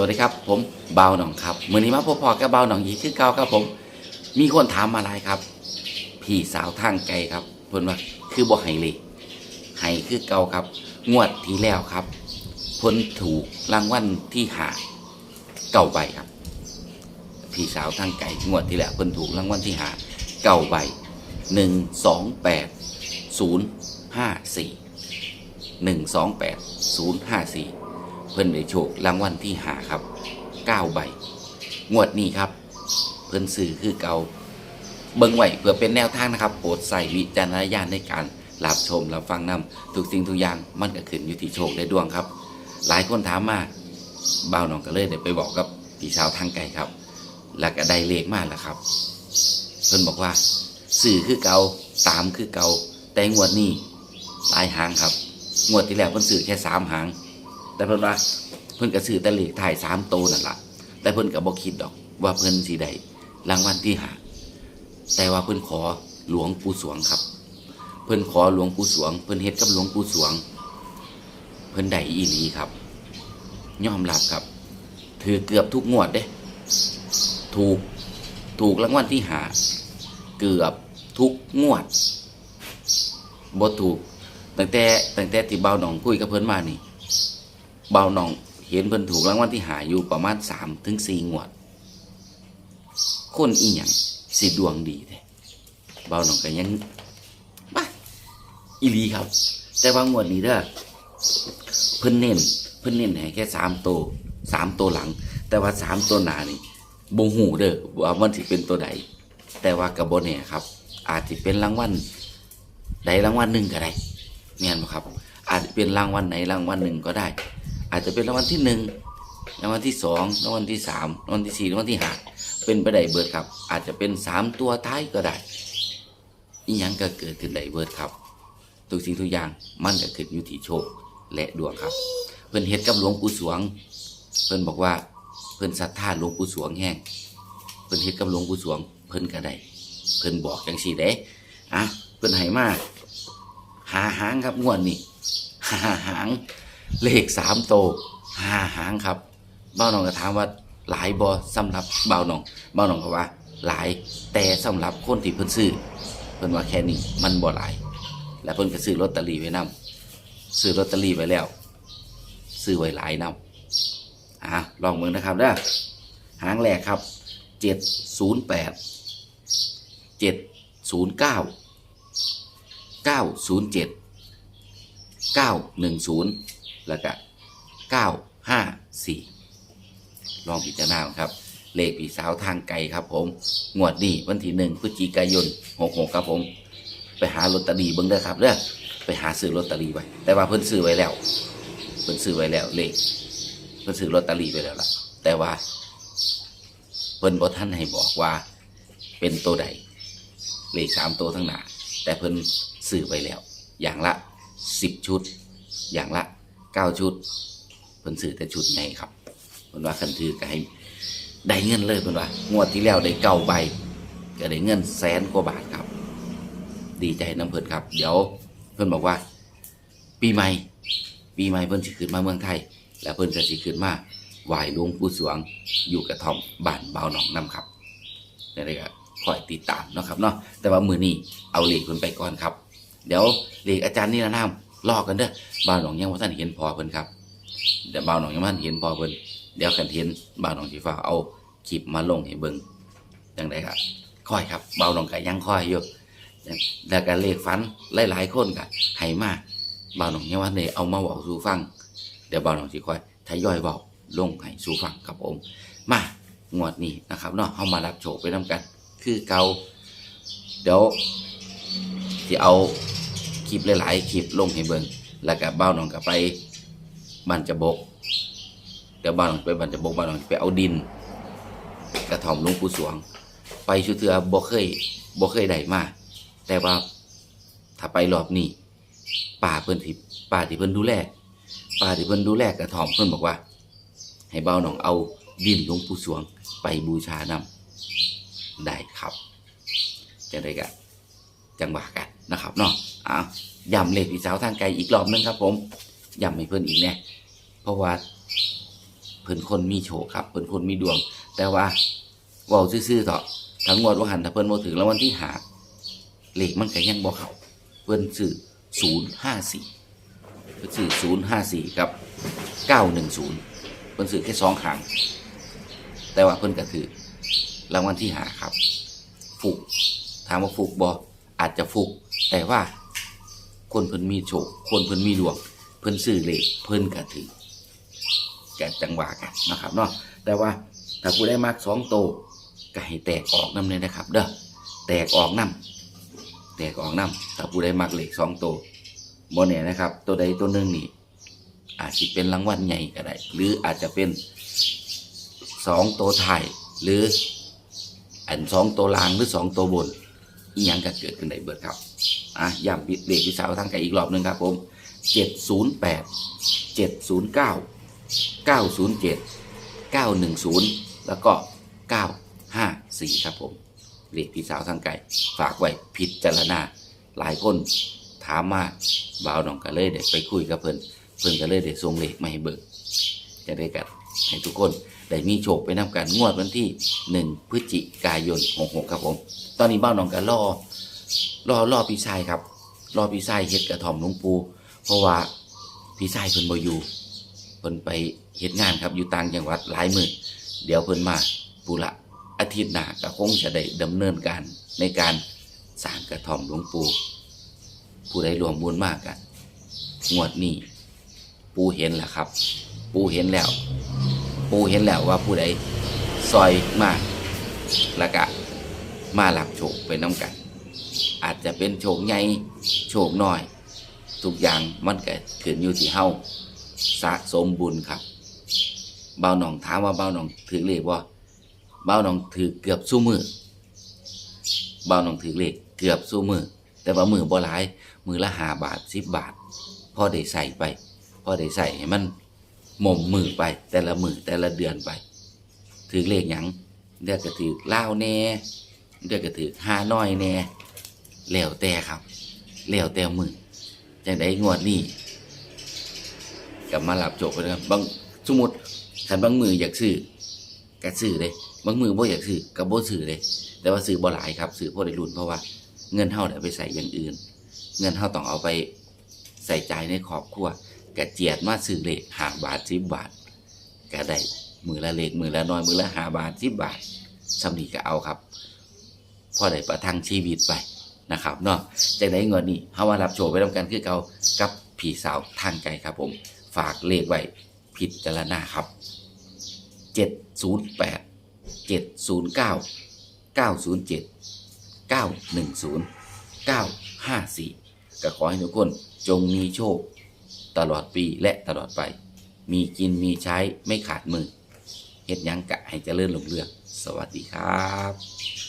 วัสดีครับ ผมเบาหนองครับมือนี้มาพบพอกับเบาหนองอีกคือเก่าครับผม มีคนถามมาหลายครับ พี่สาวทางไกลครับเพิ่นว่าคือบ่ให้เลยให้คือเก่าครับ งวดที่แล้วครับเพิ่นถูกรางวัลที่หาเก่าใบครับ พี่สาวทางไกลงวดที่แล้วเพิ่นถูกรางวัลที่หาเก่าใบหนึ่งสองแปดศูนย์ห้าสี่หนึ่งสองแปดศูนย์ห้าสี่ พิ่นได้โชครางวัลที่หาครับ9ใบงวดนี้ครับ เพิ่นซื้อคือเก่าเบิ่งไว้เพื่อเป็นแนวทางนะครับโปรดใส่วิจารณญาณในการรับชมรับฟังนำทุกสิ่งทุกอย่างมันก็ขึ้นอยู่ที่โชคและดวงครับ หลายคนถามมาบ่าวน้องก็เลยได้ไปบอกกับพี่สาวทางไกลครับ แล้วก็ได้เลขมาแล้วครับ เพิ่นบอกว่าสื่อคือเก่าตามคือเก่าแต่งวดนี้หลายหางครับ งวดที่แล้วเพิ่นสื่อแค่สามหาง แต่เพิ่นว่าเพิ่นก็ซื้อต่เลขถ่ายสามโตนั่นละแต่เพิ่นก็บ่คิดดอก ว่าเพิ่นสิได้รางวัลที่หาแต่ว่าเพิ่นขอหลวงปู่สวงครับ เพิ่นขอหลวงปู่สวง เพิ่นเฮ็ดกับหลวงปู่สวง เพิ่นได้อีหลีครับยอมรับครับ ถือเกือบทุกงวดเด้ ถูกถูกรางวัลที่หาเกือบทุกงวดบ่ถูกตั้งแต่ตั้งแต่ที่เบาหนองคุยกับเพิ่นมานี่ เบาหนองเห็นเพิ่นถูกรางวัลที่หาอยู่ประมาณสามถึงสี่งวด คนอีหยังสิดวงดีแท้เบาหนองก็ยังบ้าอีลีครับ แต่ว่างวดนี้เด้อเพิ่นเน้นเพิ่นเน้นให้แค่สามตัวสามตัวหลัง แต่ว่าสามตัวหน้านี่บ่ฮู้เด้อว่ามันสิเป็นตัวใดแต่ว่ากับ่แน่ครับ อาจจะเป็นรางวัลใดรางวัลหนึ่งก็ได้แม่นบ่ครับ อาจจะเป็นรางวัลไหนรางวัลหนึ่งก็ได้ อาจจะเป็นรางวัลที่หนึ่งรางวัลที่สองรางวัลที่สามรางวัลที่สี่รางวัลที่ห้าเป็นไปได้เบิดครับ อาจจะเป็นสามตัวท้ายก็ได้อีหยังก็เกิดขึ้นได้เบิดครับทุกสิ่งทุกอย่างมันก็ขึ้นอยู่ที่โชคและดวงครับ เพิ่นเฮ็ดกับหลวงปู่สวง เพิ่นบอกว่าเพิ่นศรัทธาหลวงปู่สวงแห้งเพิ่นเฮ็ดกับหลวงปู่สวง เพิ่นก็ได้เพิ่นบอกจังซี่เด้อะเพิ่นให้มาหาหางครับงวดนี้หาหาง เลขสามโตห้าหางครับเบ้าหนองก็ถามว่าหลายบอสำหรับเบ้าหนองเบ้าหนองก็ว่า หลายแต่สำหรับคนที่เพิ่นซื้อเพิ่นว่าแค่นี้มันบ่หลาย แล้วเพิ่นก็ซื้อลอตเตอรี่ไว้นํซื้อลอตเตอรี่ไว้แล้ว ซื้อไว้หลายนํอะลองเบิ่งนะครับเด้อหางแรกครับเจ็ดศูนย์แปดเจ็ดศูนย์เก้าเก้าศูนย์เจ็ดเก้าหนึ่งศูนย์ แล้วก็เก้าห้าสี่ลองพิจารณาครับ เลขผีสาวทางไกลครับผม งวดนี้วันที่หนึ่งพฤศจิกายนหกหกครับผม ไปหาลอตเตอรี่เบิ่งเด้อครับเด้อไปหาซื้อลอตเตอรี่ไว้ แต่ว่าเพิ่นซื้อไว้แล้ว เพิ่นซื้อไว้แล้ว เลข เพิ่นซื้อลอตเตอรี่ไว้แล้วล่ะ แต่ว่า เพิ่นบ่ท่านให้บอกว่า เป็นตัวใด เลขสามตัวทั้งหน้าแต่เพิ่นซื้อไว้แล้ว อย่างละสิบชุด อย่างละ เก้าชุดเพิ่นซื้อแต่ชุดไงครับเพิ่นว่าคันถือก็ให้ได้เงินเลยเพิ่นว่างวดที่แล้วได้เก้าใบก็ได้เงินแสนกว่าบาทครับ ดีใจน้ำเพิ่นครับ เดี๋ยวเพิ่นบอกว่า ปีใหม่ ปีใหม่เพิ่นสิขึ้นมาเมืองไทย แล้วเพิ่นก็สิขึ้นมาไหว้หลวงปู่สวงอยู่กระท่อมบ้านเบาหนองน้ำครับนี่เลยก็คอยติดตามเนาะครับเนาะแต่ว่ามือนี้เอาเลขเพิ่นไปก่อนครับ เดี๋ยวเลขอาจารย์นี่นะน้ำ รอกกันเด้อบ่าวหนองยังว่าท่านเห็นพอเพิ่นครับเดี๋ยวบ่าวหนองยังว่าท่านเห็นพอเพิ่นเดี๋ยวกันเห็นบ่าวหนองสิฟ้าเอาคลิปมาลงให้เบิ่งจังไดครับคอยครับบ่าวหนองก็ยังคอยอยู่แล้วก็เลขฝันหลายๆคนก็ให้มาบ่าวหนองยังว่าเนี่ยเอามาเว้าสู่ฟัง เดี๋ยวบ่าวหนองสิคอยทยอยเว้าลงให้สู่ฟังครับผมมางวดนี้นะครับเนาะเฮามารับโชคไปนํกัน คือเกาเดี๋ยวสิเอา คลิปหลายๆคลิปลงให้เบิ่งแล้วก็บ้าน้องก็ไปบ้านจะบกเดี๋ยวบ้าวน้องไปบ้านจะบกบ้าวน้องไปเอาดิน กระถอมลวงปู่สวง ไปชุเทือบ่เคยบ่เคยได้มาแต่ว่าถ้าไปรอบนี้ป่าเพิ่นที่ป่าที่เพิ่นดูแลป่าที่เพิ่นดูแลกระถอมเพิ่นบอกว่า ให้บ้าวน้องเอาดินหลวงปู่สวงไปบูชานำได้ครับ จะได้กะจังหวะกัน นะครับเนาะอะย้ำเลขพี่สาวทางไกลอีกรอบนึงครับ ผมย้ำให้เพื่อนอีกเนี่ยเพราะว่าเพพิ่นคนมีโชคครับเพิ่อนคนมีดวง แต่ว่าว้าซื่อๆเถอะทั้งงวดว่าหันถ้าเพิ่อนบ่ถึงรางวัลที่หาเลขมันก็ยังบ่เขาเพิ่อนซื้อ054เพิ่อนซื้อ054กับ910เพิ่อนซื้อแค่สองครั้งแต่ว่าเพิ่อนก็ถือรางวัลที่หาครับ ฟุกถามว่าฟุกบ่อาจจะฟุก แต่ว่า คนเพิ่นมีโชคคนเพิ่นมีดวง เพิ่นซื้อเลขเพิ่นก็ถือแกจังหวะกันนะครับเนาะแต่ว่าถ้าผู้ได้มากสองโตวก็ให้แตกออกน้ำเลยนะครับ เด้อแตกออกน้ำแตกออกน้ำถ้าผู้ได้มากเลขสองโตวบ่แน่นะครับ ตัวใดตัวหนึ่งนี่อาจจะเป็นรางวัลใหญ่ก็ได้ หรืออาจจะเป็นสองตัวท้ายหรืออันสองตัวลางหรือสองตัวบนอีหยังก็เกิดขึ้นได้เบิดครับ อะย้ำเด็กวิสาวทางไกลอีกรอบหนึ่งครับผมเจ็ดศูนย์แปดเจ็ดศูนย์เก้าเก้าศูนย์เจ็ดเก้าหนึ่งศูนย์แล้วก็เก้าห้าสี่ครับผมเด็กพี่สาวทางไกลฝากไว้พิจารณาหลายคนถามมาบ่าวน้องก็เลยเด็ไปคุยกับเพิ่นเพิ่นก็เลยเด็ส่งเลขมาให้เบิกจะได้กันให้ทุกคนได้มีโชคไปนำกันงวดวันที่หนึ่งพฤศจิกายนหกหกครับผม ตอนนี้บ้าวน้องก็รอ รอรอพี่ชายครับ รอพี่ชายเฮ็ดกระถอมหลวงปู่เพราะว่าพี่ชายเพิ่นบ่อยู่เพิ่นไปเฮ็ดงานครับอยู่ต่างจังหวัดหลายมื้อเดี๋ยวเพิ่นมาปุระอาทิตย์หน้าก็คงจะได้ดำเนินการในการสร้างกระถอมหลวงปู่ผู้ใดรวมบุญมากกันงวดนี้ปูเห็นแล้วครับ ปูเห็นแล้ว ปูเห็นแล้วว่าผู้ใดซอยมากแล้วก็มารับโชคไปน้ำกัน อาจจะเป็นโชคใหญ่โชคน้อย ทุกอย่างมันก็ขึ้นอยู่ที่เฮาสะสมบุญครับเบาหนองถามว่าเบาหนองถือเลขว่าเบาหนองถือเกือบสู้มือเบาหนองถือเลขเกือบสู้มือแต่ว่ามือบ่หลายมือละหาบาทสิบบาทพ่อได้ใส่ไปพ่อได้ใส่ให้มันหม่มมือไป แต่ละมือแต่ละเดือนไป ถือเลขหยังเดือกก็ถือเล่าแน่เดือกก็ถือห้าน้อยแน่ แล้วแต่ครับแล้วแต่มือจังไดงวดนี้กลับมาหลับโจกไปนะครับบางสมมติคันบางมืออยากซื้อก็ซื้อเลยบางมือบ่อยากซื้อก็บ่ซื้อเลย แต่ว่าซื้อบ่หลายครับซื้อพอได้รุ่นเพราะว่าเงินเฮาได้เอาไปใส่อย่างอื่น เงินเฮาต้องเอาไปใส่ใจในครอบครัวกะเจียดมาซื้อเลขห้าบาทสิบบาทก็ได้มือละเลขมือละน้อยมือละห้าบาทสิบบาทสำนีก็เอาครับ พอได้ประทังชีวิตไป นะครับเนาะจากได้เงินนี่เฮามารับโชว์ไปทำกันคือเก่ากับผีสาวทางใจครับผม ฝากเลขไว้พิจารณาครับ 708 709 907 910 954 ก็ขอให้ทุกคนจงมีโชค ตลอดปีและตลอดไป มีกินมีใช้ไม่ขาดมือเฮ็ดยังกะให้เจริญหลงเรือง สวัสดีครับ